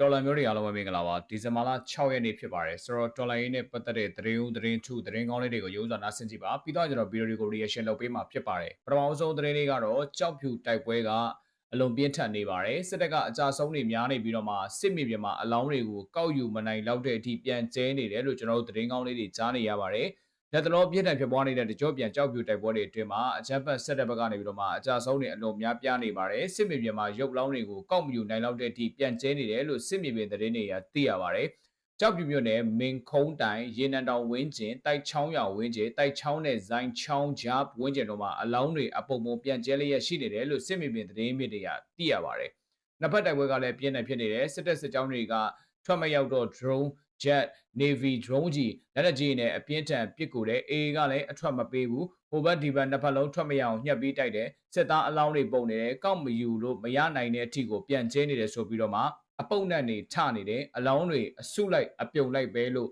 တော်လန်မျိုးတွေအားလုံးပဲမင်္ဂလာပါဒီဇင်ဘာလ6ရက်နေ့ဖြစ်ပါတယ်ဆိုတော့တော်လန်ရေးနဲ့ပတ်သက်တဲ့သတင်းဦးသတင်းထုသတင်းကောင်းလေးတွေကိုရုံးစွာနားဆင်ကြည့်ပါပြီးတော့ကျွန်တော်ဗီဒီယိုတွေကို reaction လုပ်ပေးမှာဖြစ်ပါတယ်ပထမဆုံးသတင်းလေးကတော့ကြောက်ဖြူတိုက်ပွဲကအလွန်ပြင်းထန်နေပါတယ်စစ်တပ်ကအကြဆုံးတွေများနေပြီးတော့မှစစ်မြေပြင်မှာအလောင်းတွေကိုကောက်ယူမနိုင်လောက်တဲ့အထိပြန်ကျဲနေတယ်လို့ကျွန်တော်တို့သတင်းကောင်းလေးတွေကြားနေရပါတယ် လက်တလုံးပြင်းထန်ဖြစ်ပွားနေတဲ့တကြောပြန်ကြောက်ပြူတိုက်ပွဲတွေအတွင်းမှာအကြမ်းဖက်ဆက်တဲ့ဘက်ကနေပြီးတော့မှအကြဆုံးတွေအလွန်များပြားနေပါတယ်စစ်မြေပြင်မှာရုပ်လောင်းတွေကိုကောက်မယူနိုင်လောက်တဲ့အထိပြန်ကျဲနေတယ်လို့စစ်မြေပြင်သတင်းတွေကသိရပါတယ်ကြောက်ပြူမြို့နယ်မင်းခုံးတိုင်ရေနံတောင်ဝင်းကျင်တိုက်ချောင်းရွာဝင်းကျင်တိုက်ချောင်းနဲ့ဇိုင်းချောင်းကြားဝင်းကျင်တို့မှာအလောင်းတွေအပုံပုံပြန်ကျဲလျက်ရှိနေတယ်လို့စစ်မြေပြင်သတင်းမြစ်တွေကသိရပါတယ်နှစ်ဖက်တိုက်ပွဲကလည်းပြင်းထန်ဖြစ်နေတယ်စစ်တပ်စစ်ကြောင်းတွေကထွက်မရောက်တော့ drone jet navy drone ကြီးလက်နက်ကြီးနဲ့အပြင်းထန်ပစ်ကူတဲ့ AA ကလည်းအထွက်မပေးဘူးဟိုဘက်ဒီဘက်နှစ်ဖက်လုံးထွက်မရအောင်ညှက်ပြီးတိုက်တယ်စစ်သားအလောင်းတွေပုံနေတယ်ကောက်မယူလို့မရနိုင်တဲ့အထိကိုပြန်ကျဲနေတယ်ဆိုပြီးတော့မှအပုတ်နဲ့နေထနေတယ်အလောင်းတွေအစုလိုက်အပြုံလိုက်ပဲလို့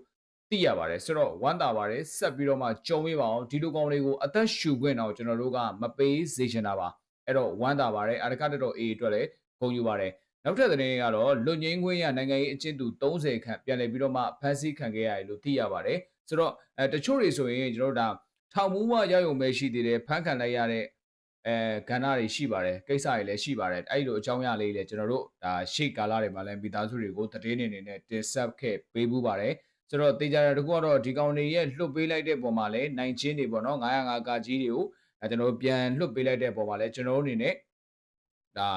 သိရပါတယ်ဆိုတော့ဝမ်းသာပါတယ်ဆက်ပြီးတော့မှကြုံပေးပါအောင်ဒီလိုကောင်တွေကိုအသက်ရှူခွင့်တော့ကျွန်တော်တို့ကမပေးစေချင်တာပါအဲ့တော့ဝမ်းသာပါတယ်အရကတတော် AA အတွက်လည်းဂုဏ်ယူပါတယ် နောက်ထပ်သတင်းကတော့လွတ်ငင်းခွင့်ရနိုင်ငံရေးအကျဉ်းသူ30ခန့်ပြန်လည်ပြီးတော့မှဖမ်းဆီးခံခဲ့ရတယ်လို့သိရပါတယ်ဆိုတော့အဲတချို့တွေဆိုရင်ကျွန်တော်တို့ဒါထောင်မူဝရောက်ရုံပဲရှိသေးတယ်ဖမ်းခံလိုက်ရတဲ့အဲကဏ္ဍတွေရှိပါတယ်ကိစ္စတွေလည်းရှိပါတယ်အဲ့လိုအကြောင်းအရာလေးလည်းကျွန်တော်တို့ဒါရှေ့ကာလတွေမှာလည်းမိသားစုတွေကိုတည်င်းနေနေတင်ဆက်ခဲ့ပေးမှုပါတယ်ဆိုတော့တေချာတကူကတော့ဒီကောင်တွေရဲ့လွတ်ပေးလိုက်တဲ့ပုံမှာလည်းနိုင်ချင်းတွေပေါ့နော်905ကကြီးတွေကိုအဲကျွန်တော်တို့ပြန်လွတ်ပေးလိုက်တဲ့ပုံမှာလည်းကျွန်တော်တို့အနေနဲ့ဒါ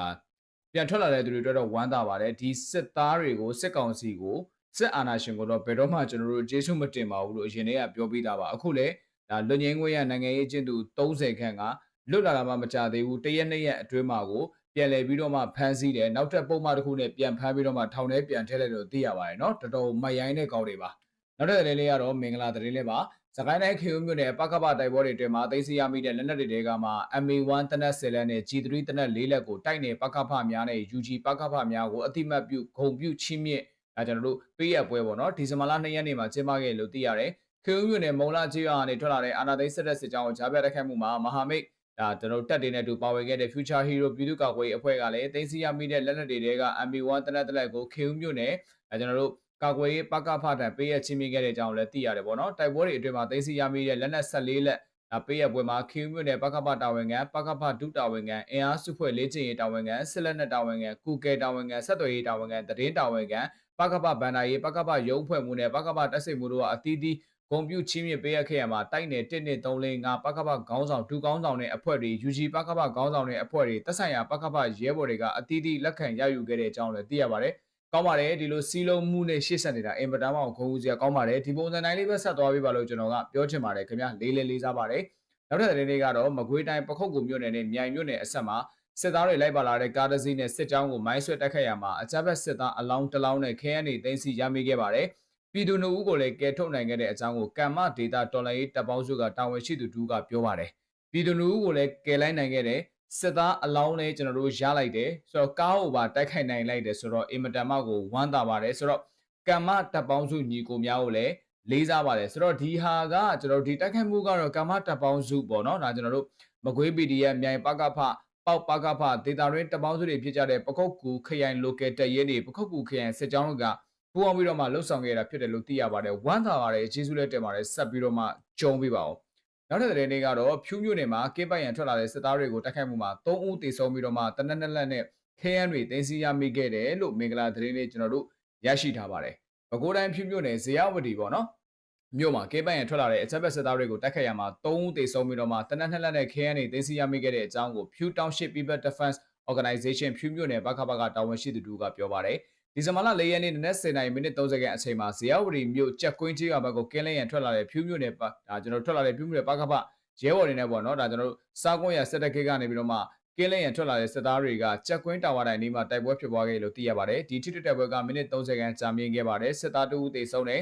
ပြန်ထွက်လာတဲ့သူတွေအတွက်တော့ဝမ်းသာပါတယ်ဒီစစ်သားတွေကိုစစ်ကောင်စီကိုစစ်အာဏာရှင်ကိုတော့ဘယ်တော့မှကျွန်တော်တို့ကျေးဇူးမတင်ပါဘူးလို့အရင်တည်းကပြောပြီးသားပါအခုလည်းဒါလွတ်ငင်းခွင့်ရနိုင်ငံရေးအကျဉ်းသူ30ခန့်ကလွတ်လာတာမှမကြသေးဘူးတရက်နှစ်ရက်အတွင်းမှာကိုပြန်လည်ပြီးတော့မှဖမ်းဆီးတယ်နောက်ထပ်ပုံမှန်တစ်ခုနဲ့ပြန်ဖမ်းပြီးတော့မှထောင်ထဲပြန်ထည့်လိုက်လို့သိရပါတယ်เนาะတော်တော်မရိုင်းတဲ့ကောင်းတွေပါနောက်ထပ်သတင်းလေးကတော့မင်္ဂလာသတင်းလေးပါစ ကိုင်းတိုင်းခေဦးမြို့နယ်ပကပတိုက်ပွဲတွေအတွင်းမှာသိသိရမိတဲ့လက်နက်တွေတဲကမှ MA1 တနက်10လက်နဲ့ G3 တနက်4လက်ကိုတိုက်နေပကပများနဲ့ UG ပကပများကိုအတိမတ်ပြုဂုံပြုချီးမြင့်အဲကျွန်တော်တို့ပေးရပွဲပေါ့နော်ဒီဇင်ဘာလ2ရက်နေ့မှာကျင်းပခဲ့လို့သိရတယ်ခေဦးမြို့နယ်မုံလာကျေးရွာကနေထွက်လာတဲ့အာနာသိန်းစစ်တပ်စစ်ကြောင်းကိုဂျားပြတ်တိုက်ခိုက်မှုမှာမဟာမိတ်ဒါကျွန်တော်တို့တက်တွေနဲ့အတူပါဝင်ခဲ့တဲ့ Future Hero ပြည်သူ့ကာကွယ်ရေးအဖွဲ့ကလည်းသိသိရမိတဲ့လက်နက်တွေတဲက MA1 တနက်တလက်ကိုခေဦးမြို့နယ်အဲကျွန်တော်တို့ ကာကွယ်ရေးပကဖထံပေးရချင်းမိခဲ့တဲ့အကြောင်းလည်းသိရတယ်ပေါ့နော်တိုက်ပွဲတွေအတွင်းမှာသိသိရမိတဲ့လက်နက်14လက်ဒါပေးရပွဲမှာခေမြို့နယ်ပကဖတာဝန်ခံပကဖဒုတာဝန်ခံအင်အားစုဖွဲ့လေးချင်ရေးတာဝန်ခံစစ်လက်နက်တာဝန်ခံကုကဲတာဝန်ခံဆက်သွယ်ရေးတာဝန်ခံတရင်တာဝန်ခံပကဖဗန္ဒာရေးပကဖရုံးဖွဲ့မှုနဲ့ပကဖတက်စိတ်မှုတို့ကအသီးသီးဂုံပြူချင်းမြင့်ပေးရခဲ့ရမှာတိုက်နယ်1နှစ်3လ5ပကပခေါင်းဆောင်ဒူခေါင်းဆောင်တဲ့အဖွဲ့တွေ UG ပကပခေါင်းဆောင်တဲ့အဖွဲ့တွေတက်ဆိုင်ရာပကပရဲဘော်တွေကအသီးသီးလက်ခံရယူခဲ့တဲ့အကြောင်းလည်းသိရပါတယ်။ ကောင်းပါတယ်ဒီလိုစီလုံးမှုနဲ့ရှေ့ဆက်နေတာအင်ပတန်မှခုံဦးစရာကောင်းပါတယ်ဒီပုံစံတိုင်းလေးပဲဆက်သွားပေးပါလို့ကျွန်တော်ကပြောချင်ပါတယ်ခင်ဗျာလေးလေးလေးစားပါတယ်နောက်ထပ်သတင်းလေးကတော့မကွေးတိုင်းပခုတ်ကူမြို့နယ်နဲ့မြိုင်မြို့နယ်အဆက်မှာစစ်သားတွေလိုက်ပါလာတဲ့ကားတစ်စီးနဲ့စစ်ကြောင်းကိုမိုင်းဆွဲတိုက်ခတ်ရမှာအကြမ်းဖက်စစ်သားအလောင်းတစ်လောင်းနဲ့ခဲယမ်းတွေတင်းစီရမိခဲ့ပါတယ်ပြည်သူနှုတ်ဦးကိုလည်းကယ်ထုတ်နိုင်ခဲ့တဲ့အကြောင်းကိုကမ္မဒေတာတော်လိုင်းတပ်ပေါင်းစုကတာဝန်ရှိသူတူကပြောပါတယ်ပြည်သူနှုတ်ဦးကိုလည်းကယ်လိုက်နိုင်ခဲ့တဲ့ စစ်သားအလောင်းလေးကျွန်တော်တို့ရလိုက်တယ်ဆိုတော့ကားကိုပါတိုက်ခိုက်နိုင်လိုက်တယ်ဆိုတော့အင်မတန်မှကိုဝမ်းသာပါတယ်ဆိုတော့ကမ္မတပ်ပေါင်းစုညီကိုများကိုလည်းလေးစားပါတယ်ဆိုတော့ဒီဟာကကျွန်တော်တို့ဒီတိုက်ခိုက်မှုကတော့ကမ္မတပ်ပေါင်းစုပေါ့နော်ဒါကျွန်တော်တို့မကွေး PDF မြိုင်ပကဖပေါက်ပကဖဒေတာရင်းတပ်ပေါင်းစုတွေဖြစ်ကြတဲ့ပခုတ်ကူခရိုင် local တပ်ရင်းတွေပခုတ်ကူခရိုင်စစ်ကြောင်းတို့ကပူအောင်ပြီးတော့မှလှုပ်ဆောင်ခဲ့တာဖြစ်တယ်လို့သိရပါတယ်ဝမ်းသာပါတယ်ကျေးဇူးလက်တင်ပါတယ်ဆက်ပြီးတော့မှကြုံပေးပါအောင် နောက်ထပ်သတင်းလေးကတော့ဖြူးမြို့နယ်မှာကင်းပိုင်ရန်ထွက်လာတဲ့စစ်သားတွေကိုတိုက်ခိုက်မှုမှာ3ဦးသေဆုံးပြီးတော့မှတနက်နက်လက်နဲ့ခဲယမ်းတွေတင်စီရမိခဲ့တယ်လို့မင်္ဂလာသတင်းလေးကျွန်တော်တို့ရရှိထားပါတယ်။ပဲခူးတိုင်းဖြူးမြို့နယ်ဇေယဝတီပေါ့နော်။မြို့မှာကင်းပိုင်ရန်ထွက်လာတဲ့အချက်ဘက်စစ်သားတွေကိုတိုက်ခိုက်ရမှာ3ဦးသေဆုံးပြီးတော့မှတနက်နက်လက်နဲ့ခဲယမ်းတွေတင်စီရမိခဲ့တဲ့အကြောင်းကိုဖြူး Township People Defense Organization ဖြူးမြို့နယ်ဘခဘကတာဝန်ရှိသူတို့ကပြောပါတယ်။ ဒီဇင်ဘာလ၄ရက်နေ့နနက်10:00မိနစ်30ခန့်အချိန်မှာဇေယဝတီမြို့ကြက်ကွင်းကြီးရွာဘက်ကိုကင်းလင်းရန်ထွက်လာတဲ့ဖြူးမြို့နယ်ဒါကျွန်တော်ထွက်လာတဲ့ဖြူးမြို့နယ်ပကပရဲဘော်တွေနဲ့ပေါ့နော်ဒါကျွန်တော်တို့စားကွန်းရစစ်တပ်ကိကနေပြီးတော့မှကင်းလင်းရန်ထွက်လာတဲ့စစ်သားတွေကကြက်ကွင်းတာဝါတိုင်းနေမှာတိုက်ပွဲဖြစ်ပွားခဲ့လို့သိရပါတယ်ဒီထိတွေ့တိုက်ပွဲကမိနစ်30ခန့်ကြာမြင့်ခဲ့ပါတယ်စစ်သားတဦးသေဆုံးတယ်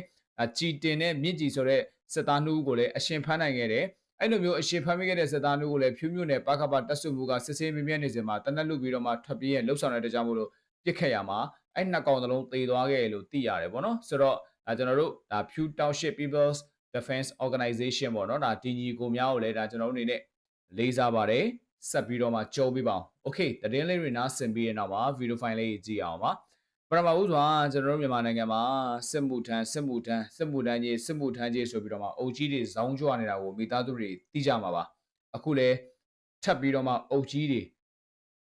ကြည်တင်နဲ့မြင့်ကြည်ဆိုတဲ့စစ်သားနှုတ်ကိုလည်းအရှင်ဖမ်းနိုင်ခဲ့တယ်အဲ့လိုမျိုးအရှင်ဖမ်းမိခဲ့တဲ့စစ်သားနှုတ်ကိုလည်းဖြူးမြို့နယ်ပကပတက်စုမှုကစစ်ဆေးမြင့်မြတ်နေစဉ်မှာတနက်လူပြီးတော့မှထွက်ပြေးရလှုပ်ဆောင်တဲ့တကြောင်မို့လို့ပြစ်ခတ်ရမှာ အဲ့နှစ်ကောင်သလုံးသေသွားခဲ့လို့သိရတယ်ပေါ့နော်ဆိုတော့ဒါကျွန်တော်တို့ဒါ Pew Township People's Defense Organization ပေါ့နော်ဒါဒီညီကိုများကိုလည်းဒါကျွန်တော်တို့အနေနဲ့လေးစားပါတယ်ဆက်ပြီးတော့မှကြုံပြီးပါအောင် Okay တရင်လေးတွေနားဆင်ပြီးရနောက်မှာ video file လေးကြည့်အောင်ပါပထမဦးစွာကျွန်တော်တို့မြန်မာနိုင်ငံမှာစစ်မှုထမ်းစစ်မှုထမ်းစစ်မှုထမ်းကြီးစစ်မှုထမ်းကြီးဆိုပြီးတော့မှအုပ်ကြီးတွေဇောင်းကြွနေတာကိုမိသားစုတွေသိကြမှာပါအခုလေထပ်ပြီးတော့မှအုပ်ကြီးတွေ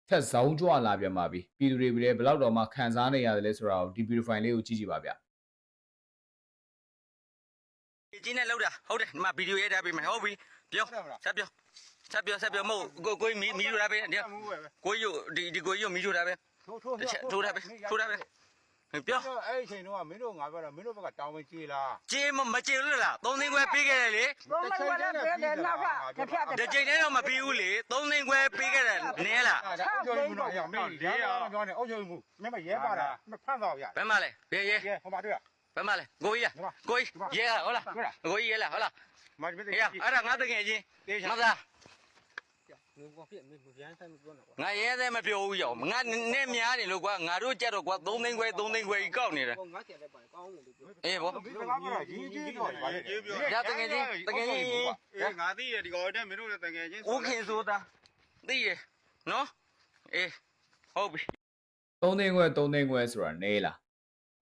ထက်ဇောင်းကြွလာပြန်ပါပြီပြည်သူတွေလည်းဘယ်တော့မှခံစားနေရတယ်လဲဆိုတာကိုဒီ beautify လေးကိုကြည့်ကြည့်ပါဗျဒီကြီးနဲ့လောက်တာဟုတ်တယ်ဒီမှာဗီဒီယိုရိုက်ထားပေးမယ်ဟုတ်ပြီပြောဆက်ပြောဆက်ပြောဆက်ပြောမဟုတ်ကိုကိုမီမီထိုးထားပေးတယ်ကိုကြီးဒီဒီကိုကြီးမီထိုးထားပေးထိုးထိုးတစ်ချက်ထိုးထားပေး ထိုးထားပေးပြောအဲ့ဒီချိန်တော့မင်းတို့ငါပြောတော့မင်းတို့ဘက်ကတောင်းဝင်ကြေးလားကြေးမမကြေးလို့လား3သိန်းခွဲပေးခဲ့တယ်လေတော့မဝရပဲလေနောက်ကတစ်ဖြတ် ဒီချိန်တည်းတော့မပေးဘူးလေ3သိန်းခွဲပေးခဲ့တယ်နည်းလားအဲ့ဒါအုပ်ချုပ်မှုတော့ရမင်းလေးရပြောနေအုပ်ချုပ်မှုမင်းမရဲပါလားမဖန့်တော့ရဘယ်မှာလဲဘယ်ရဲရဲဟိုမှာတွေ့ရ ဘယ်မှာလဲကိုကြီးရကိုကြီးရဲဟုတ်လား ကိုကြီးရဲလားဟုတ်လားမမင်းဟေးအဲ့ဒါငါတကယ်ချင်းမသားမ င်းဘာဖြစ်မင်းမပြန်ဆိုင်မပြောတော့ကွာငါရဲသေးမပြောဘူးရောငါနဲ့များနေလို့ကွာငါတို့ကြက်တော့ကွာ3သိန်းခွဲ3သိန်းခွဲကြီးကောက်နေတယ်ဟောငါဆက်တဲ့ပိုင်ကောင်းတယ်လို့ပြောအေးဗောဒီကမှာရင်းကြီးတော့ပါလေရတကယ်ချင်းတကယ်ချင်းအေးငါသိရဒီကောင်တဲ့မင်းတို့လည်းတကယ်ချင်းဦးခင်ဆိုတာသိရနော်အေးဟုတ်ပြီ3သိန်းခွဲ3သိန်းခွဲဆိုတာနေလား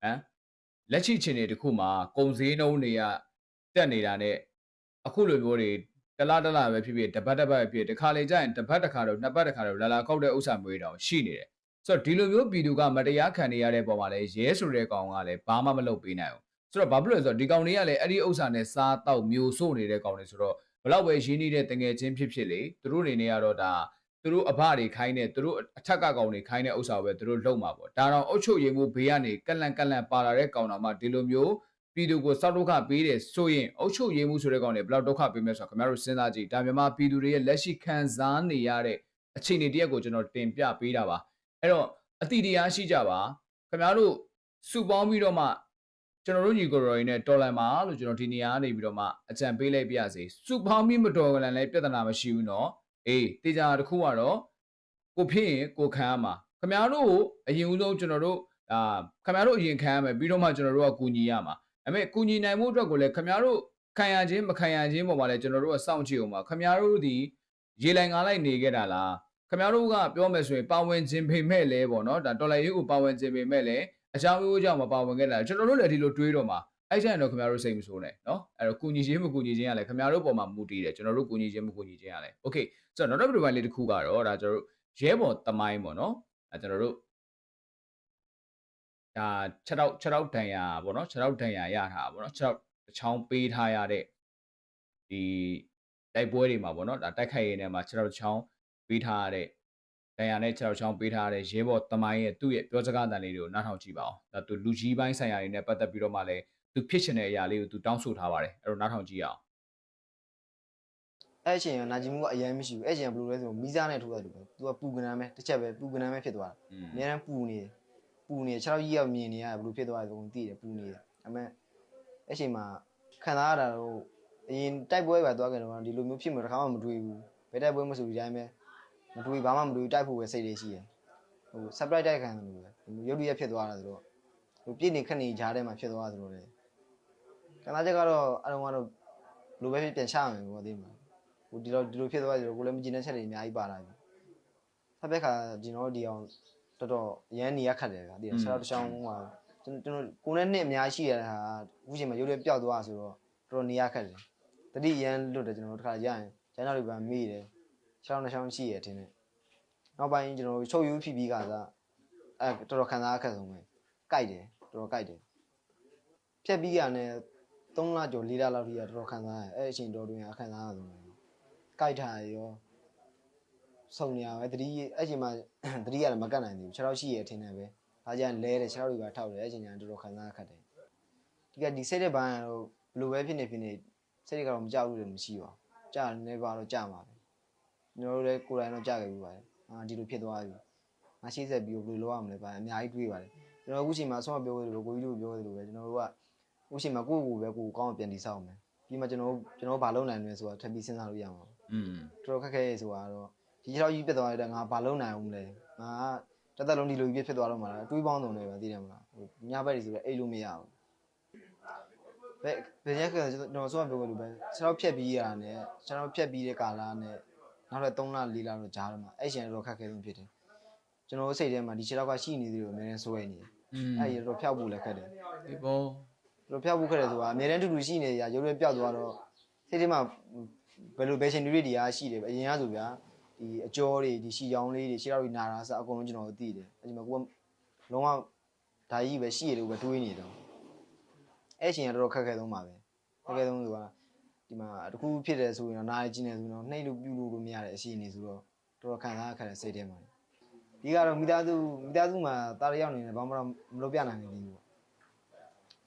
ဟမ်လက်ရှိချင်းတွေတခုမှာကုံစည်းနှုံးတွေကတက်နေတာနဲ့အခုလိုမျိုးတွေ တလားတလားပဲဖြစ်ဖြစ်တပတ်တပတ်ပဲဖြစ်ဖြစ်တစ်ခါလေကြာရင်တစ်ပတ်တစ်ခါတော့နှစ်ပတ်တစ်ခါတော့လာလာခောက်တဲ့ဥစ္စာမျိုးတွေတောင်ရှိနေတယ်ဆိုတော့ဒီလိုမျိုးပြည်သူကမတရားခံနေရတဲ့ပုံမှာလဲရဲဆိုတဲ့ကောင်ကလည်းဘာမှမလုပ်ပေးနိုင်ဘူးဆိုတော့ဘာဖြစ်လို့လဲဆိုတော့ဒီကောင်တွေကလည်းအဲ့ဒီဥစ္စာနဲ့စားတော့မျိုးဆို့နေတဲ့ကောင်တွေဆိုတော့ဘလောက်ပဲရင်းနှီးတဲ့တငယ်ချင်းဖြစ်ဖြစ်လေသူတို့အနေနဲ့ကတော့ဒါသူတို့အဖတွေခိုင်းတဲ့သူတို့အထက်ကကောင်တွေခိုင်းတဲ့ဥစ္စာကိုပဲသူတို့လုပ်မှာပေါ့ဒါတော့အုတ်ချုပ်ရည်မှုဘေးကနေကက်လန့်ကက်လန့်ပါလာတဲ့ကောင်တော်မှဒီလိုမျိုး ပြည်သူကိုစောက်ဒုက္ခပေးတယ်ဆိုရင်အုတ်ချုပ်ရည်မှုဆိုတဲ့ကောင်တွေဘယ်လောက်ဒုက္ခပေးမလဲဆိုတော့ခင်ဗျားတို့စဉ်းစားကြည့်ဒါမြန်မာပြည်သူတွေရဲ့လက်ရှိခံစားနေရတဲ့အခြေအနေတရက်ကိုကျွန်တော်တင်ပြပေးတာပါအဲ့တော့အတိတရားရှိကြပါခင်ဗျားတို့စုပေါင်းပြီးတော့မှကျွန်တော်တို့ညီကိုရိုရင်းနဲ့တော်လန်ပါလို့ကျွန်တော်ဒီနေရာကနေပြီးတော့မှအကြံပေးလိုက်ပြစေစုပေါင်းပြီးမတော်ကလန်လည်းပြဿနာမရှိဘူးเนาะအေးတေချာတစ်ခုကတော့ကိုဖြစ်ရင်ကိုခံရမှာခင်ဗျားတို့ကိုအရင်ဦးဆုံးကျွန်တော်တို့အာခင်ဗျားတို့အရင်ခံရမယ်ပြီးတော့မှကျွန်တော်တို့ကကူညီရမှာ ဒါပေမဲ့ကူညီနိုင်မှုအတွက်ကိုလည်းခင်ဗျားတို့ခံရခြင်းမခံရခြင်းပေါ်မှာလည်းကျွန်တော်တို့ကစောင့်ကြည့်အောင်ပါခင်ဗျားတို့ဒီရေလိုင်ငါလိုက်နေခဲ့တာလားခင်ဗျားတို့ကပြောမယ်ဆိုရင်ပါဝင်ခြင်းပေမဲ့လဲပေါ့နော်ဒါတော်လိုင်းရေးကိုပါဝင်ခြင်းပေမဲ့လဲအကြောင်းမျိုးကြောင့်မပါဝင်ခဲ့တာကျွန်တော်တို့လည်းဒီလိုတွေးတော့မှာအဲ့ကျရင်တော့ခင်ဗျားတို့စိတ်မဆိုးနဲ့နော်အဲ့တော့ကူညီခြင်းမကူညီခြင်းကလည်းခင်ဗျားတို့ပေါ်မှာမူတည်တယ်ကျွန်တော်တို့ကူညီခြင်းမကူညီခြင်းကလည်းโอเคဆိုတော့နောက်တစ်ပတ်လေးတစ်ခုကတော့ဒါကျွန်တော်တို့ရဲဘော်တမိုင်းပေါ့နော်အဲကျွန်တော်တို့ ဒါ6တော့6တော့ဒဏ်ရာပေါ့နော်6တော့ဒဏ်ရာရထားတာပေါ့နော်6တော့တစ်ချောင်းပေးထားရတဲ့ဒီတိုက်ပွဲတွေမှာပေါ့နော်ဒါတိုက်ခိုက်ရေးထဲမှာ6တော့တစ်ချောင်းပေးထားရတဲ့ဒဏ်ရာနဲ့6တော့ချောင်းပေးထားရတဲ့ရဲဘော်တမိုင်းရဲ့သူ့ရဲ့ပြောစကားတန်လေးတွေကိုနားထောင်ကြည့်ပါအောင်ဒါသူလူကြီးပိုင်းဆိုင်ရာတွေနဲ့ပတ်သက်ပြီးတော့မှလည်းသူဖြစ်ချင်တဲ့အရာလေးကိုသူတောင်းဆိုထားပါတယ်အဲ့တော့နားထောင်ကြည့်အောင်အဲ့အချိန်ကနာကျင်မှုကအရင်မရှိဘူးအဲ့အချိန်ကဘယ်လိုလဲဆိုတော့မီးစားနဲ့ထိုးတယ်လို့ပဲသူကပူကနမ်းပဲတစ်ချက်ပဲပူကနမ်းပဲဖြစ်သွားတာอืมအများအားပူနေတယ် ပူနေတယ်ခြေထောက်ကြီးရောက်မြင်နေရတယ်ဘယ်လိုဖြစ်သွားလဲဆိုတော့သိတယ်ပူနေတယ်အမေအဲ့အချိန်မှာခံစားရတာတော့အရင်တိုက်ပွဲပဲသွားကြတယ်ကွာဒီလိုမျိုးဖြစ်မှာတစ်ခါမှမတွေးဘူးဘယ်တိုက်ပွဲမဆိုဒီတိုင်းပဲမတွေးဘာမှမတွေးတိုက်ဖို့ပဲစိတ်လေးရှိတယ်ဟို surprise တိုက်ခံတယ်လို့ပဲရုပ်ရည်ဖြစ်သွားတာဆိုတော့ဟိုပြည့်နေခက်နေကြားထဲမှာဖြစ်သွားတာဆိုတော့လေခံစားချက်ကတော့အလုံးကတော့ဘယ်လိုပဲဖြစ်ပြန်ချမယ်ပေါ့ဒီမှာဟိုဒီလိုဒီလိုဖြစ်သွားတယ်ကိုလည်းမကြည့်တဲ့ချက်တွေအများကြီးပါလာပြီ။ဆက်ဘက်ခါကျွန်တော်တို့ဒီအောင် တော်တော်ရမ်းနေရခတ်တယ်ဗျာဒီဆက်တော့တစ်ချောင်းဟိုမှာကျွန်တော်ကျွန်တော်ကိုနဲ့နှစ်အများကြီးရှိရတဲ့ဟာအခုချိန်မှာရုပ်ရက်ပျောက်သွားဆိုတော့တော်တော်နေရခတ်တယ်။တတိရမ်းလွတ်တယ်ကျွန်တော်တို့တစ်ခါရရင်ကျန်တော်တွေပါမေ့တယ်။ချောင်းတစ်ချောင်းရှိရထင်တယ်။နောက်ပိုင်းကျွန်တော်တို့ချုပ်ယူဖြစ်ပြီးကစားအဲတော်တော်ခံစားခက်ဆုံးပဲ။ကြိုက်တယ်တော်တော်ကြိုက်တယ်။ဖြတ်ပြီးရတယ်3လကျော်4လလောက်ထိရတော်တော်ခံစားရတယ်။အဲ့အချိန်တော်တွင်အခန်းစားရဆုံးပဲ။ကြိုက်ထားရော စုံနေရပဲတတိအဲ့ချိန်မှာတတိရတယ်မကတ်နိုင်သေးဘူးခြေထောက်ရှိရထင်တယ်ပဲဒါကြရင်လဲတယ်ခြေထောက်တွေပါထောက်တယ်အဲ့ချိန်ကျရင်တော်တော်ခံစားခက်တယ်ဒီကဒီစိတ်တဲ့ဘိုင်းကတော့ဘလိုပဲဖြစ်နေဖြစ်နေစိတ်တွေကတော့မကြောက်ဘူးလည်းမရှိပါဘူးကြာနေပါတော့ကြာမှာပဲကျွန်တော်တို့လည်းကိုယ်တိုင်တော့ကြာခဲ့ပြီပါတယ်အာဒီလိုဖြစ်သွားပြီငါရှိဆက်ပြီးဘယ်လိုလုပ်ရမလဲပါအများကြီးတွေးပါတယ်ကျွန်တော်အခုချိန်မှာဆုံးမပြောသလိုကိုကြီးတို့ပြောသလိုပဲကျွန်တော်တို့ကအခုချိန်မှာကိုယ့်ကိုယ်ပဲကိုယ်ကောင်းအောင်ပြန်တည်ဆောက်မယ်ပြီးမှကျွန်တော်ကျွန်တော်ဘာလုပ်နိုင်လဲဆိုတာထပ်ပြီးစဉ်းစားလို့ရမှာอืมတော်တော်ခက်ခဲရေဆိုတာတော့ ဒီခြေထောက်ကြီးပြတ်သွားတဲ့ငါဘာလုပ်နိုင်အောင်မလဲငါတသက်လုံးဒီလိုကြီးဖြစ်သွားတော့မှလားတွေးပေါင်းစုံနေပဲသိတယ်မလားဟိုညဘက်ကြီးဆိုတော့အိတ်လို့မရဘူးဘယ်ဘယ်ရက်ကကျွန်တော်ဆိုပြောလို့ပဲခြေထောက်ဖြတ်ပြီးရတာနဲ့ခြေထောက်ဖြတ်ပြီးတဲ့ကာလနဲ့နောက်ထပ်3လ4လတော့ကြားတော့မှအဲ့ရှင်တော့ခက်ခဲဆုံးဖြစ်တယ်ကျွန်တော်စိတ်ထဲမှာဒီခြေထောက်ကရှိနေသေးတယ်အများနဲ့စိုးရိမ်နေတယ်อืมအဲ့ဒီတော့ဖျောက်ဖို့လည်းခက်တယ်ဒီပေါ်တော့ဖျောက်ဖို့ခက်တယ်ဆိုတာအများတန်းတူတူရှိနေရရုပ်ရွက်ပြောက်သွားတော့စိတ်ထဲမှာဘယ်လိုဘယ်ရှင်တွေတွေအားရှိတယ်အရင်ကဆိုဗျာ ဒီအကျော်တွေဒီရှီချောင်းလေးတွေရှီရောက်တွေနာတာစအကုန်လုံးကျွန်တော်တို့သိတယ်အဲ့ဒီမှာကိုကလုံးဝဓာကြီးပဲရှိရလို့ပဲတွေးနေတော့အဲ့ရှင်ကတော်တော်ခက်ခဲဆုံးပါပဲခက်ခဲဆုံးဆိုတာဒီမှာတခုဖြစ်တယ်ဆိုရင်တော့နားရည်ကျင်းနေဆိုတော့နှိပ်လို့ပြုလို့လို့မရတဲ့အရှိနေဆိုတော့တော်တော်ခံစားခက်တဲ့စိတ်ထဲမှာဒီကတော့မိသားစုမိသားစုမှာတားရရောက်နေတယ်ဘာမှမလုပ်ပြနိုင်ဘူးဒီပေါ့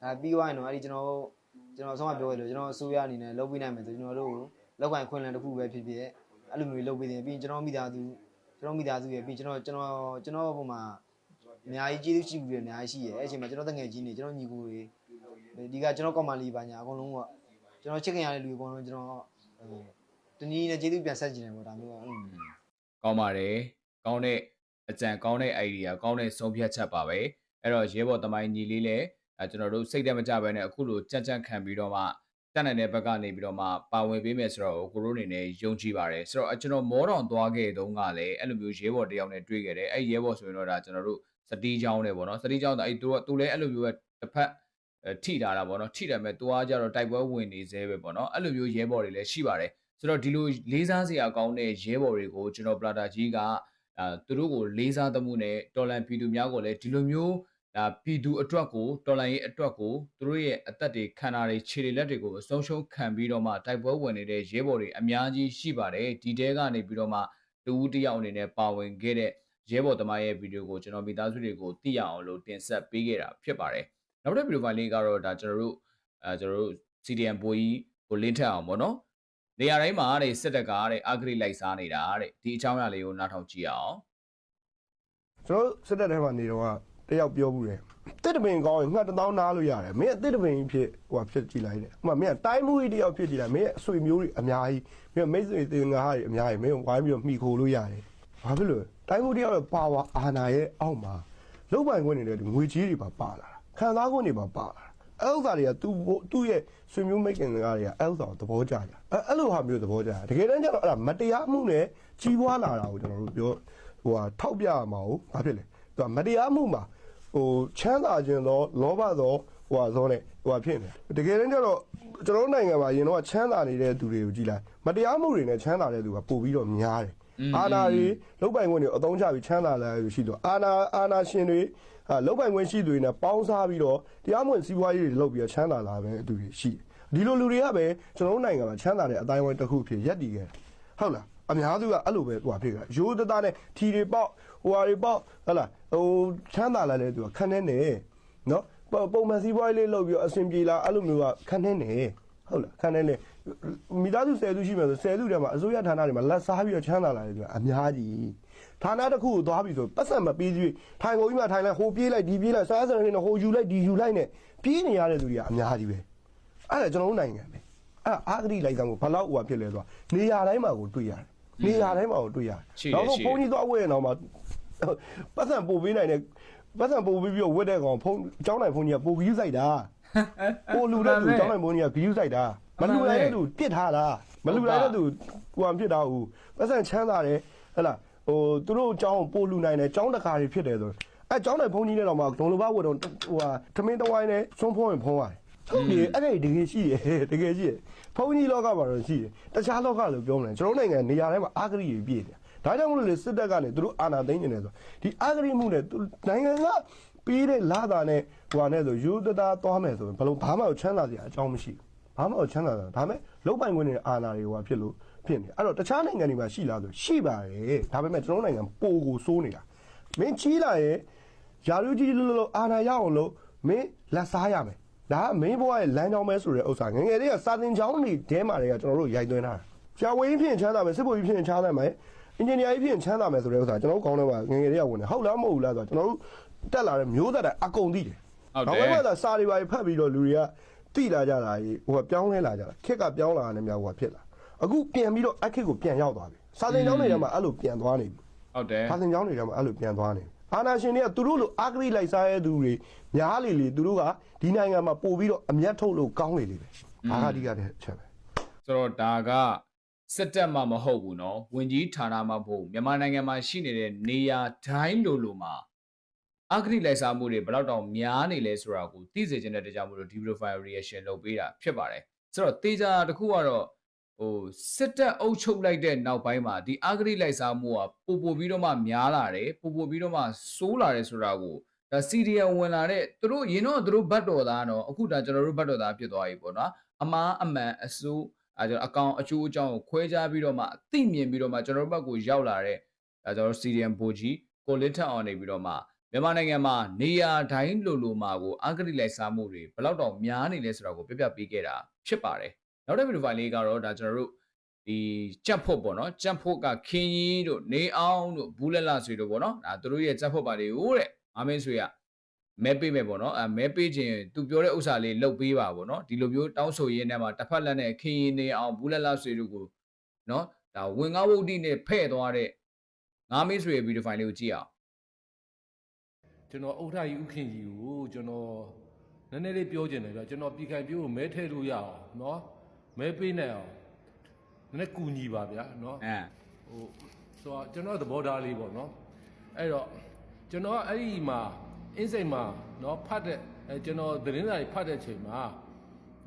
အဲပြီးသွားရင်တော့အဲ့ဒီကျွန်တော်တို့ကျွန်တော်ဆုံးမပြောရလို့ကျွန်တော်အစိုးရအနေနဲ့လုပ်ပေးနိုင်မယ်ဆိုကျွန်တော်တို့လောက်ကန်ခွင့်လန်းတစ်ခုပဲဖြစ်ဖြစ် အဲ့လိုမျိုးလုပ်ပေးတယ်ပြီးရင်ကျွန်တော်မိသားစုကျွန်တော်မိသားစုရဲ့ပြီးကျွန်တော်ကျွန်တော်ကျွန်တော်ဘုံမှာအများကြီးကျေးဇူးရှိဘူးတွေအများကြီးရှိရဲ့အဲ့အချိန်မှာကျွန်တော်တငယ်ချင်းတွေကျွန်တော်ညီကိုတွေဒီကကျွန်တော်ကောင်မလေးပါညာအကုန်လုံးကကျွန်တော်ချစ်ခင်ရတဲ့လူအကုန်လုံးကျွန်တော်ဟိုတနည်းနဲ့ကျေးဇူးပြန်ဆက်ကြည့်တယ်ပေါ့ဒါမျိုးကอืมကောင်းပါတယ်ကောင်းတဲ့အကြံကောင်းတဲ့ idea ကောင်းတဲ့ဆုံးဖြတ်ချက်ပါပဲအဲ့တော့ရဲဘော်သမိုင်းညီလေးလည်းအဲကျွန်တော်တို့စိတ်သက်မကြဘဲနဲ့အခုလိုကြက်ကြက်ခံပြီးတော့မှ တက်နိုင်တဲ့ဘက်ကနေပြီးတော့မှပါဝင်ပေးမယ်ဆိုတော့ကိုရိုးအနေနဲ့ယုံကြည်ပါတယ်ဆိုတော့ကျွန်တော်မောတော်သွားခဲ့တုန်းကလည်းအဲ့လိုမျိုးရဲဘော်တယောက်နဲ့တွေ့ခဲ့တယ်အဲ့ရဲဘော်ဆိုရင်တော့ဒါကျွန်တော်တို့စတီးချောင်းနဲ့ပေါ့နော်စတီးချောင်းတော့အဲ့သူကသူလည်းအဲ့လိုမျိုးပဲတစ်ဖက်အဲထိတာတာပေါ့နော်ထိတယ်မဲ့သူကကြတော့တိုက်ပွဲဝင်နေသေးပဲပေါ့နော်အဲ့လိုမျိုးရဲဘော်တွေလည်းရှိပါတယ်ဆိုတော့ဒီလိုလေးစားစရာကောင်းတဲ့ရဲဘော်တွေကိုကျွန်တော်ပလာတာကြီးကအာသူတို့ကိုလေးစားသမှုနဲ့တော်လန်ပြည်သူများကိုလည်းဒီလိုမျိုး ဒါပြည်သူအတွက်ကိုတော်လန်ရေးအတွက်ကိုသူတို့ရဲ့အသက်တွေခန္ဓာတွေခြေတွေလက်တွေကိုအဆုံးရှုံးခံပြီးတော့မှတိုက်ပွဲဝင်နေတဲ့ရဲဘော်တွေအများကြီးရှိပါတယ်ဒီတဲကနေပြီးတော့မှတူဦးတစ်ယောက်အနေနဲ့ပါဝင်ခဲ့တဲ့ရဲဘော်သမားရဲ့ဗီဒီယိုကိုကျွန်တော်မိသားစုတွေကိုသိရအောင်လို့တင်ဆက်ပေးခဲ့တာဖြစ်ပါတယ်နောက်တစ်ဗီဒီယိုဖိုင်လေးကတော့ဒါကျွန်တော်တို့အဲကျွန်တော်တို့ CDM ဘိုးကြီးကိုလင်းထက်အောင်ပေါ့နော်နေရာတိုင်းမှာတဲ့စစ်တပ်ကတဲ့အဂရိလိုက်စားနေတာတဲ့ဒီအကြောင်းအရာလေးကိုနားထောင်ကြည့်အောင်ကျွန်တော်စစ်တပ်ထဲမှာနေတော့ တယောက်ပြောဘူးတယ်တစ်တပင်ကောင်းရင်ငှက်တစ်သောင်းနားလို့ရတယ်မင်းကတစ်တပင်ကြီးဖြစ်ဟိုဟာဖြစ်ကြည့်လိုက်တယ်ဥပမာမင်းကတိုင်းမှုကြီးတယောက်ဖြစ်ကြည့်လိုက်မင်းရဲ့အဆွေမျိုးတွေအများကြီးမင်းကမိတ်ဆွေတင်ငါးတွေအများကြီးမင်းကိုဝိုင်းပြီးတော့မှီခိုလို့ရတယ်ဘာဖြစ်လို့လဲတိုင်းမှုတယောက်ရဲ့ပါဝါအာဏာရဲ့အောက်မှာလုံပိုင်ခွင့်နေတဲ့ငွေကြီးတွေပါပါလာတာခံစားခွင့်တွေပါပါလာတာအဲ့ဥစ္စာတွေကသူ့သူ့ရဲ့ဆွေမျိုးမိတ်ခင်တွေကအဲ့ဥစ္စာကိုသဘောကျကြအဲ့အဲ့လိုဟာမျိုးသဘောကျတယ်တကယ်တမ်းကျတော့အဲ့ဒါမတရားမှုနဲ့ကြီးပွားလာတာကိုကျွန်တော်တို့ပြောဟိုဟာထောက်ပြရမှာဟုတ်ဘာဖြစ်လဲသူကမတရားမှုမှာ ဟိုချမ်းသာခြင်းသောလောဘသောဟိုဟာသောနဲ့ဟိုဟာဖြစ်နေတယ်တကယ်တမ်းကျတော့ကျွန်တော်တို့နိုင်ငံမှာရင်တော့ချမ်းသာနေတဲ့သူတွေကိုကြည့်လိုက်မတရားမှုတွေနဲ့ချမ်းသာတဲ့သူကပို့ပြီးတော့များတယ်အာနာတွေလုတ်ပိုင်ခွင့်တွေအသုံးချပြီးချမ်းသာလာလို့ရှိတော့အာနာအာနာရှင်တွေဟာလုတ်ပိုင်ခွင့်ရှိသူတွေနဲ့ပေါင်းစားပြီးတော့တရားမဝင်စီးပွားရေးတွေလုပ်ပြီးတော့ချမ်းသာလာပဲသူတွေရှိတယ်ဒီလိုလူတွေကပဲကျွန်တော်တို့နိုင်ငံမှာချမ်းသာတဲ့အတိုင်းအဝိုင်းတစ်ခုဖြစ်ရက်တည်ခဲ့တယ်ဟုတ်လား အများစုကအဲ့လိုပဲဟိုဟာဖြစ်ကြရိုးတသားနဲ့ထီတွေပေါက်ဟိုဟာတွေပေါက်ဟုတ်လားဟိုချမ်းသာလာတဲ့သူကခန်းနေနေနော်ပုံပုံမှန်စီးပွားရေးလေးလုပ်ပြီးတော့အဆင်ပြေလာအဲ့လိုမျိုးကခန်းနေနေဟုတ်လားခန်းနေနေမိသားစု10စုရှိမယ်ဆို10စုထဲမှာအစိုးရဌာနတွေမှာလက်စားပြီးတော့ချမ်းသာလာတဲ့သူကအများကြီးဌာနတစ်ခုကိုသွားပြီဆိုပတ်စံမပေးသေးထိုင်ကုန်ကြီးမှာထိုင်လိုက်ဟိုပြေးလိုက်ဒီပြေးလိုက်စားစံနေဟိုယူလိုက်ဒီယူလိုက်နဲ့ပြေးနေရတဲ့သူတွေကအများကြီးပဲအဲ့ဒါကျွန်တော်တို့နိုင်ငံပဲအဲ့အာဂရိလိုက်တာကိုဘလောက်ဟိုဖြစ်လဲဆိုတော့နေရာတိုင်းမှာကိုတွေ့ရတယ် နေရာတိုင်းမှာကိုတွေ့ရတယ်နောက်ဆုံးဘုန်းကြီးသွားဝဲရင်တော့မှပတ်စံပို့ပေးနိုင်တဲ့ပတ်စံပို့ပေးပြီးတော့ဝက်တဲ့ကောင်ဖုန်းအเจ้าနိုင်ဖုန်းကြီးကပို့ဂီးဆိုင်တာပို့လူတဲ့သူအเจ้าနိုင်ဖုန်းကြီးကဂီးဆိုင်တာမလူလိုက်တဲ့သူပြစ်ထားတာမလူလိုက်တဲ့သူဟိုဟာပြစ်တာဟုတ်ပတ်စံချမ်းသာတယ်ဟဲ့လားဟိုသူတို့အเจ้าကိုပို့လူနိုင်တယ်အเจ้าတကာတွေဖြစ်တယ်ဆိုအဲအเจ้าနိုင်ဖုန်းကြီးနဲ့တော့မှဒုံလိုဘဝတ်တော့ဟိုဟာထမင်းတဝိုင်းနဲ့ဆွန်းဖုံးရင်ဖုံးရတယ် ဟုတ်တယ်အဲ့ဒါတကယ်ရှိတယ်တကယ်ရှိတယ်ဖုန်းကြီးလောကမှာတော့ရှိတယ်တခြားလောကလို့ပြောမလဲကျွန်တော်နိုင်ငံနေရာတိုင်းမှာအာဂရိတွေပြည့်တယ်ဒါကြောင့်မလို့လေစစ်တပ်ကနေသူတို့အာဏာသိမ်းနေတယ်ဆိုဒီအာဂရိမှုနဲ့နိုင်ငံကပြီးတဲ့လာတာနဲ့ဟိုဟာနဲ့ဆိုယူတသားသွားမယ်ဆိုရင်ဘလို့ဘာမှချမ်းသာစရာအကြောင်းမရှိဘူးဘာမှချမ်းသာတာဒါပေမဲ့လုတ်ပိုင်ခွင့်နဲ့အာဏာတွေဟိုဟာဖြစ်လို့ဖြစ်နေအဲ့တော့တခြားနိုင်ငံတွေမှာရှိလားဆိုရှိပါတယ်ဒါပေမဲ့ကျွန်တော်နိုင်ငံပိုကိုစိုးနေတာမင်းချီးလာရဲ့ယာရုကြီးလို့လို့အာဏာရအောင်လို့မင်းလက်စားရမယ် ဒါကမင်းဘဝရဲ့လမ်းကြောင်းပဲဆိုတဲ့ဥစ္စာငယ်ငယ်လေးကစာသင်ကျောင်းတွေတဲမှာတွေကကျွန်တော်တို့ရိုက်သွင်းတာဆရာဝန်ကြီးဖြစ်ရင်ချမ်းသာမယ်စစ်ဗိုလ်ကြီးဖြစ်ရင်ချမ်းသာမယ်အင်ဂျင်နီယာကြီးဖြစ်ရင်ချမ်းသာမယ်ဆိုတဲ့ဥစ္စာကျွန်တော်တို့ကောင်းတော့ငယ်ငယ်လေးကဝင်တယ်ဟုတ်လားမဟုတ်ဘူးလားဆိုတော့ကျွန်တော်တို့တက်လာတဲ့မျိုးသက်တဲ့အကုန်သိတယ်ဟုတ်နောက်တယ်ပိုင်းမှာစာတွေပါဖတ်ပြီးတော့လူတွေကတိလာကြတာကြီးဟိုကပြောင်းလဲလာကြတာခက်ကပြောင်းလာတယ်များဟိုကဖြစ်လာအခုပြန်ပြီးတော့အခက်ကိုပြန်ရောက်သွားပြီစာသင်ကျောင်းတွေထဲမှာအဲ့လိုပြန်သွားနေပြီဟုတ်တယ်စာသင်ကျောင်းတွေထဲမှာအဲ့လိုပြန်သွားနေပြီ အာနာရှင်တွေကသူတို့လိုအာဂရိလိုက်စားရတဲ့သူတွေများလေလေသူတို့ကဒီနိုင်ငံမှာပို့ပြီးတော့အမျက်ထုတ်လို့ကောင်းလေလေပဲဒါကအဓိကတဲ့အချက်ပဲ ဆိုတော့ဒါကစစ်တပ်မှမဟုတ်ဘူးเนาะဝင်ကြီးဌာနမှမဟုတ်ဘူးမြန်မာနိုင်ငံမှာရှိနေတဲ့နေရာတိုင်းလိုလိုမှာ အာဂရိလိုက်စားမှုတွေဘယ်တော့တောင်များနေလဲဆိုတာကိုသိစေချင်တဲ့တရားမို့လို့ဒီ profile reaction လုပ်ပေးတာဖြစ်ပါတယ်ဆိုတော့တေချာတစ်ခုကတော့ ဟိုစစ်တပ်အုပ်ချုပ်လိုက်တဲ့နောက်ပိုင်းမှာဒီအာဂရိလိုက်စားမှုကပိုပိုပြီးတော့မှများလာတယ်ပိုပိုပြီးတော့မှစိုးလာတယ်ဆိုတာကိုဒါစီရီယံဝင်လာတဲ့သူတို့ရင်တော့သူတို့ဘတ်တော်သားတော့အခုဒါကျွန်တော်တို့ဘတ်တော်သားဖြစ်သွားပြီပေါ့နော်အမားအမှန်အစိုးအဲကျွန်တော်အကောင်အချိုးအကြောင်းကိုခွဲခြားပြီးတော့မှအသိမြင်ပြီးတော့မှကျွန်တော်တို့ဘက်ကိုရောက်လာတဲ့ဒါကျွန်တော်စီရီယံဘိုဂျီကိုလစ်ထက်အောင်နေပြီးတော့မှမြန်မာနိုင်ငံမှာနေရာတိုင်းလိုလိုမှာကိုအာဂရိလိုက်စားမှုတွေဘယ်လောက်တောင်များနေလဲဆိုတာကိုပြပြပေးခဲ့တာဖြစ်ပါတယ် နောက်တစ်ဗီဒီယိုဖိုင်လေးကတော့ဒါကျွန်တော်တို့ဒီကြက်ဖို့ပေါ့နော်ကြက်ဖို့ကခင်းကြီးတို့နေအောင်တို့ဘူးလက်လဆွေတို့ပေါ့နော်ဒါသူတို့ရဲ့ကြက်ဖို့ပါလေးဟိုတဲ့မမင်းဆွေကမဲပေးမယ်ပေါ့နော်အဲမဲပေးခြင်းသူပြောတဲ့ဥစ္စာလေးလုပ်ပေးပါပေါ့နော်ဒီလိုမျိုးတောင်းဆိုရင်းနဲ့မှာတစ်ဖက်လက်နဲ့ခင်းရင်နေအောင်ဘူးလက်လဆွေတို့ကိုနော်ဒါဝင်ကားဝုဒ္ဓိနဲ့ဖဲ့သွားတဲ့ငါမင်းဆွေဗီဒီယိုဖိုင်လေးကိုကြည့်အောင်ကျွန်တော်အုတ်ထကြီးဥခင်ကြီးကိုကျွန်တော်နည်းနည်းလေးပြောခြင်းတယ်ဗျကျွန်တော်ပြည်ခံပြိုးကိုမဲထည့်လို့ရအောင်နော် မဲပေးနိုင်အောင်နည်းနည်းကူညီပါဗျာเนาะ အဲ ဟိုဆိုတော့ကျွန်တော်သဘောထားလေးပေါ့เนาะအဲ့တော့ကျွန်တော်ကအဲ့ဒီမှာအင်းစိန်မှာเนาะဖတ်တဲ့အဲကျွန်တော်သတင်းစာကြီးဖတ်တဲ့ချိန်မှာ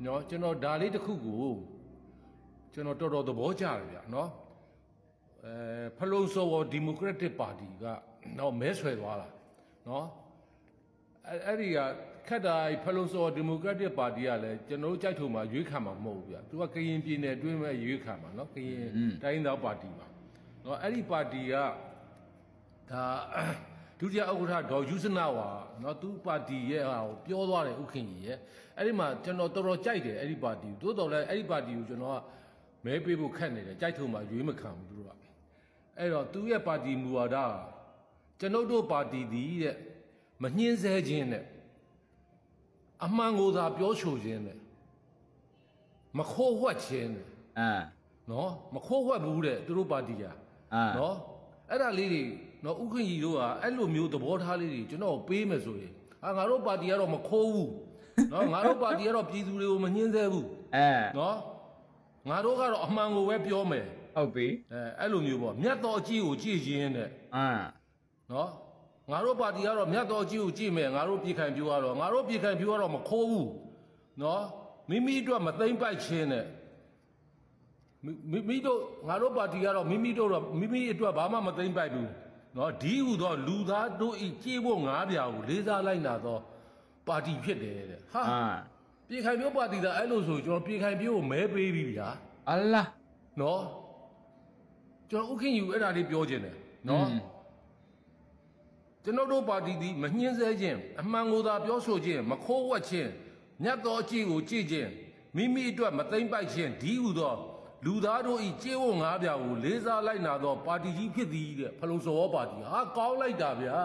เนาะကျွန်တော်ဒါလေးတစ်ခုကိုကျွန်တော်တော်တော်သဘောကျတယ်ဗျာเนาะအဲဖလုံစောဒီမိုကရက်တစ်ပါတီကเนาะမဲဆွဲသွားတာเนาะ အဲ့အဲ့ဒီက ခက်တိုင်ဖလုံစော်ဒီမိုကရက်တစ်ပါတီကလည်းကျွန်တော်တို့ကြိုက်ထုံမှာရွေးခံမှာမဟုတ်ဘူးဗျသူကကရင်ပြည်နယ်အတွင်းမဲ့ရွေးခံမှာနော်ကရင်တိုင်းသားပါတီမှာနော်အဲ့ဒီပါတီကဒါဒုတိယဥက္ကဋ္ဌဒေါ်ယူစနာဝါနော်သူပါတီရဲ့ဟာကိုပြောသွားတယ်ဥခင်ကြီးရဲ့အဲ့ဒီမှာကျွန်တော်တော်တော်ကြိုက်တယ်အဲ့ဒီပါတီကိုသို့တော်လည်းအဲ့ဒီပါတီကိုကျွန်တော်ကမဲပေးဖို့ခက်နေတယ်ကြိုက်ထုံမှာရွေးမခံဘူးသူတို့ကအဲ့တော့သူရဲ့ပါတီမူဝါဒကျွန်ုပ်တို့ပါတီဒီတဲ့မနှင်းဆဲခြင်းတဲ့ အမှန်ကိုသာပြောဆိုခြင်းနဲ့မခိုးဝှက်ခြင်းနဲ့အဲနော်မခိုးဝှက်ဘူးတဲ့သူတို့ပါတီကအဲနော်အဲ့ဒါလေးတွေနော်ဥခင်ကြီးတို့ကအဲ့လိုမျိုးသဘောထားလေးတွေကျွန်တော်ပေးမယ်ဆိုရင်ဟာငါတို့ပါတီကတော့မခိုးဘူးနော်ငါတို့ပါတီကတော့ပြည်သူတွေကိုမညှင်းဆဲဘူးအဲနော်ငါတို့ကတော့အမှန်ကိုပဲပြောမယ်ဟုတ်ပြီအဲအဲ့လိုမျိုးပေါ့မြတ်တော်အကြီးကိုကြည်ခြင်းနဲ့အဲနော် ငါတို့ပါတီကတော့မြတ်တော်ကြီးကိုကြည့်မယ်ငါတို့ပြည်ခိုင်ပြိုးကတော့ငါတို့ပြည်ခိုင်ပြိုးကတော့မခိုးဘူးနော်မိမိအတွက်မသိမ့်ပိုက်ခြင်းနဲ့မိမိမိတို့ငါတို့ပါတီကတော့မိမိတို့တော့မိမိအတွက်ဘာမှမသိမ့်ပိုက်ဘူးနော်ဒီဟုသောလူသားတို့ဤကြေးဖို့ငါးပြာကိုလေးစားလိုက်နာသောပါတီဖြစ်တယ်တဲ့ဟာအဲပြည်ခိုင်ပြိုးပါတီကအဲ့လိုဆိုကျွန်တော်ပြည်ခိုင်ပြိုးကိုမဲပေးပြီဗျာအလာနော်ကျွန်တော်ဥခင်ယူအဲ့ဒါလေးပြောခြင်းတယ်နော် ကျွန်တော်တို့ပါတီသည်မညှင်းဆဲခြင်းအမှန်ကိုသာပြောဆိုခြင်းမခိုးဝှက်ခြင်းမြတ်သောအကြည့်ကိုကြည့်ခြင်းမိမိအတွက်မသိမ့်ပိုက်ခြင်းဒီဟုသောလူသားတို့ဤကျေးဝတ်ငါးပြာကိုလေးစားလိုက်နာသောပါတီကြီးဖြစ်သည်တဲ့ဖလုံစောပါတီဟာကောင်းလိုက်တာဗျာ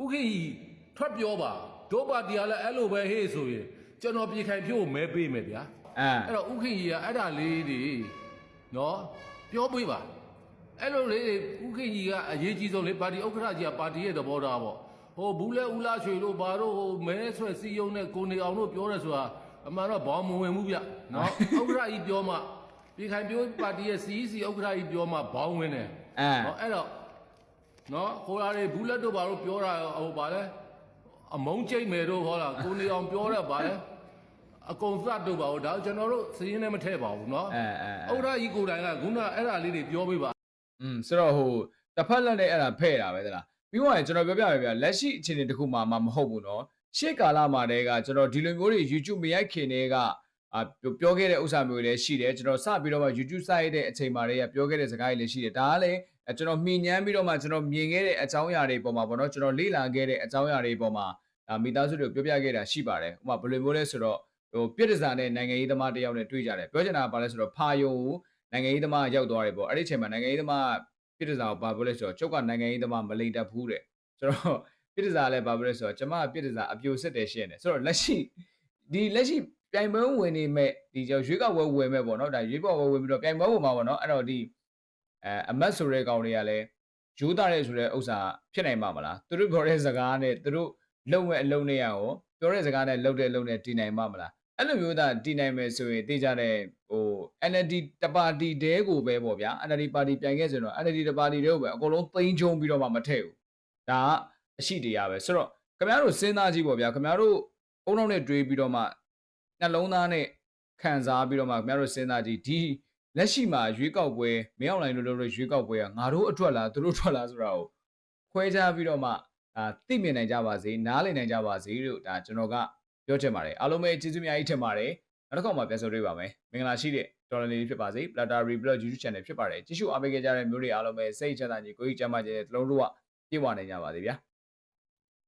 ဥခိကြီးထွက်ပြောပါတို့ပါတီကလည်းအဲ့လိုပဲဟေးဆိုရင်ကျွန်တော်ပြည်ခိုင်ဖြိုးကိုမဲပေးမယ်ဗျာအဲအဲ့တော့ဥခိကြီးကအဲ့ဒါလေးတွေနော်ပြောပေးပါ အဲ့လိုလေးတွေဥခိကြီးကအရေးကြီးဆုံးလေပါတီဥက္ကဋ္ဌကြီးကပါတီရဲ့သဘောထားပေါ့ဟိုဘူးလဲဦးလာရွှေတို့ဘာတို့ဟိုမဲဆွဲစီယုံနဲ့ကိုနေအောင်တို့ပြောရဲဆိုတာအမှန်တော့ဘောင်းမဝင်ဘူးဗျနော်ဥက္ကဋ္ဌကြီးပြောမှပြည်ခိုင်ပြောပါတီရဲ့ CEC ဥက္ကဋ္ဌကြီးပြောမှဘောင်းဝင်တယ်အဲနော်အဲ့တော့နော်ဟိုလာတွေဘူးလက်တို့ဘာတို့ပြောတာဟိုဘာလဲအမုန်းကျိတ်မယ်တို့ဟောလားကိုနေအောင်ပြောတဲ့ဘာလဲအကုန်သတ်တို့ပါဘူးဒါကျွန်တော်တို့စီးရင်လည်းမထည့်ပါဘူးနော်အဲအဲဥဒ္ဒကြီးကိုယ်တိုင်ကခုနအဲ့ဒါလေးတွေပြောပေးပါ อืมဆိုတော့ဟိုတစ်ဖက်လက်နဲ့အဲ့ဒါဖဲ့တာပဲသလားပြီးတော့ကျွန်တော်ပြောပြပြပြလက်ရှိအခြေအနေတစ်ခုမှမမဟုတ်ဘူးเนาะရှေ့ကာလမှာတည်းကကျွန်တော်ဒီလိုမျိုးတွေ YouTube မရိုက်ခင်တည်းကအာပြောခဲ့တဲ့ဥစ္စာမျိုးတွေလည်းရှိတယ်ကျွန်တော်စပြီးတော့မှ YouTube စရတဲ့အချိန်မှာတည်းကပြောခဲ့တဲ့စကားတွေလည်းရှိတယ်ဒါကလည်းကျွန်တော်မှီညမ်းပြီးတော့မှကျွန်တော်မြင်ခဲ့တဲ့အကြောင်းအရာတွေပေါ်မှာပေါ့နော်ကျွန်တော်လေ့လာခဲ့တဲ့အကြောင်းအရာတွေပေါ်မှာဒါမိသားစုတွေကိုပြောပြခဲ့တာရှိပါတယ်ဥပမာဘယ်လိုမျိုးလဲဆိုတော့ဟိုပြစ်ဒဇာနဲ့နိုင်ငံရေးသမားတယောက်နဲ့တွေ့ကြတယ်ပြောချင်တာကဘာလဲဆိုတော့ဖာယုံကို နိုင်ငံရေးသမားရောက်သွားတယ်ပေါ့အဲ့ဒီအချိန်မှာနိုင်ငံရေးသမားပြစ်ဒဇာကိုဘာပြောလဲဆိုတော့ကျုပ်ကနိုင်ငံရေးသမားမလိမ့်တတ်ဘူးတဲ့ဆိုတော့ပြစ်ဒဇာလည်းဘာပြောလဲဆိုတော့ကျမကပြစ်ဒဇာအပြိုစစ်တယ်ရှင်းတယ်ဆိုတော့လက်ရှိဒီလက်ရှိပြိုင်ပွဲဝင်နေမဲ့ဒီကျော်ရွေးကောက်ပွဲဝင်မဲ့ပေါ့နော်ဒါရွေးကောက်ပွဲဝင်ပြီးတော့ပြိုင်ပွဲဝင်မှာပေါ့နော်အဲ့တော့ဒီအဲအမတ်ဆိုတဲ့ကောင်တွေကလည်းယူသားရဲဆိုတဲ့ဥစ္စာဖြစ်နိုင်မှာမလားသူတို့ပြောတဲ့စကားနဲ့သူတို့လုံမဲ့အလုံးနဲ့ရရောပြောတဲ့စကားနဲ့လုံတဲ့လုံနဲ့တည်နိုင်မှာမလားအဲ့လိုမျိုးသာတည်နိုင်မယ်ဆိုရင်သိကြတဲ့ ဟို NLD တပါတီတဲကိုပဲပေါ့ဗျာ NLD ပါတီပြိုင်ခဲ့ဆိုရင်တော့ NLD တပါတီတဲကိုပဲအကုန်လုံးသိမ်းချုံပြီးတော့မှမထည့်ဘူးဒါကအရှိတရားပဲဆိုတော့ခင်ဗျားတို့စဉ်းစားကြည့်ပေါ့ဗျာခင်ဗျားတို့အုံနောက်နဲ့တွေးပြီးတော့မှနှလုံးသားနဲ့ခံစားပြီးတော့မှခင်ဗျားတို့စဉ်းစားကြည့်ဒီလက်ရှိမှာရွေးကောက်ပွဲမင်းအောင်လိုင်းလို့လို့ရွေးကောက်ပွဲကငါတို့အတွက်လားသူတို့အတွက်လားဆိုတာကိုခွဲခြားပြီးတော့မှအာသိမြင်နိုင်ကြပါစေနားလည်နိုင်ကြပါစေလို့ဒါကျွန်တော်ကပြောချင်ပါတယ်အားလုံးပဲကျေးဇူးအများကြီးတင်ပါတယ် နောက်တစ်ခါမှပြန်ဆုံတွေ့ပါမယ်မင်္ဂလာရှိတဲ့တော်လလေးဖြစ်ပါစေ Platter Reblog YouTube Channel ဖြစ်ပါတယ်ကြည့်ရှုအားပေးကြတဲ့မျိုးတွေအားလုံးပဲစိတ်ချမ်းသာကြည်ကိုကြီးကျမ်းမာခြင်းနဲ့တလုံးတို့ကပြည့်ဝနိုင်ကြပါစေဗျာ